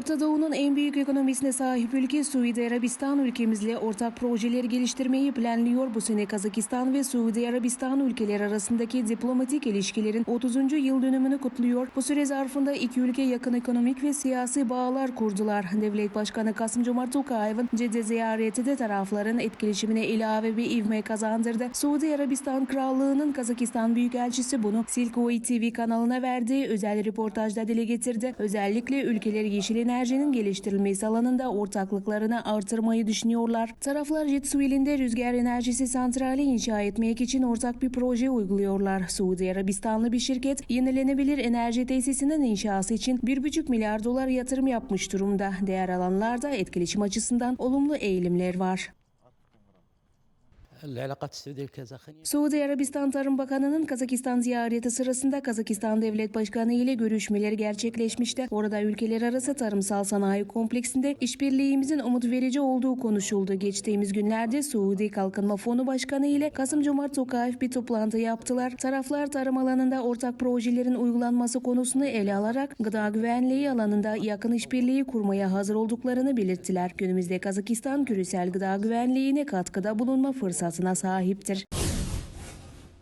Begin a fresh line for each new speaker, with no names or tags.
Orta Doğu'nun en büyük ekonomisine sahip ülke Suudi Arabistan ülkemizle ortak projeleri geliştirmeyi planlıyor. Bu sene Kazakistan ve Suudi Arabistan ülkeleri arasındaki diplomatik ilişkilerin 30. yıl dönümünü kutluyor. Bu süre zarfında iki ülke yakın ekonomik ve siyasi bağlar kurdular. Devlet Başkanı Kasım Cumart Tokayev'in Cedde ziyareti de tarafların etkileşimine ilave bir ivme kazandırdı. Suudi Arabistan Krallığı'nın Kazakistan Büyükelçisi bunu Silkoy TV kanalına verdiği özel röportajda dile getirdi. Özellikle ülkeler yeşil enerjinin geliştirilmesi alanında ortaklıklarını artırmayı düşünüyorlar. Taraflar Jetsuil'inde rüzgar enerjisi santrali inşa etmek için ortak bir proje uyguluyorlar. Suudi Arabistanlı bir şirket yenilenebilir enerji tesisinin inşası için 1,5 milyar dolar yatırım yapmış durumda. Diğer alanlarda etkileşim açısından olumlu eğilimler var. Suudi Arabistan Tarım Bakanı'nın Kazakistan ziyareti sırasında Kazakistan Devlet Başkanı ile görüşmeleri gerçekleşmişti. Orada ülkeler arası tarımsal sanayi kompleksinde işbirliğimizin umut verici olduğu konuşuldu. Geçtiğimiz günlerde Suudi Kalkınma Fonu Başkanı ile Kasım Cumart Tokayev bir toplantı yaptılar. Taraflar tarım alanında ortak projelerin uygulanması konusunu ele alarak gıda güvenliği alanında yakın işbirliği kurmaya hazır olduklarını belirttiler. Günümüzde Kazakistan küresel gıda güvenliğine katkıda bulunma fırsatı fırsatına sahiptir.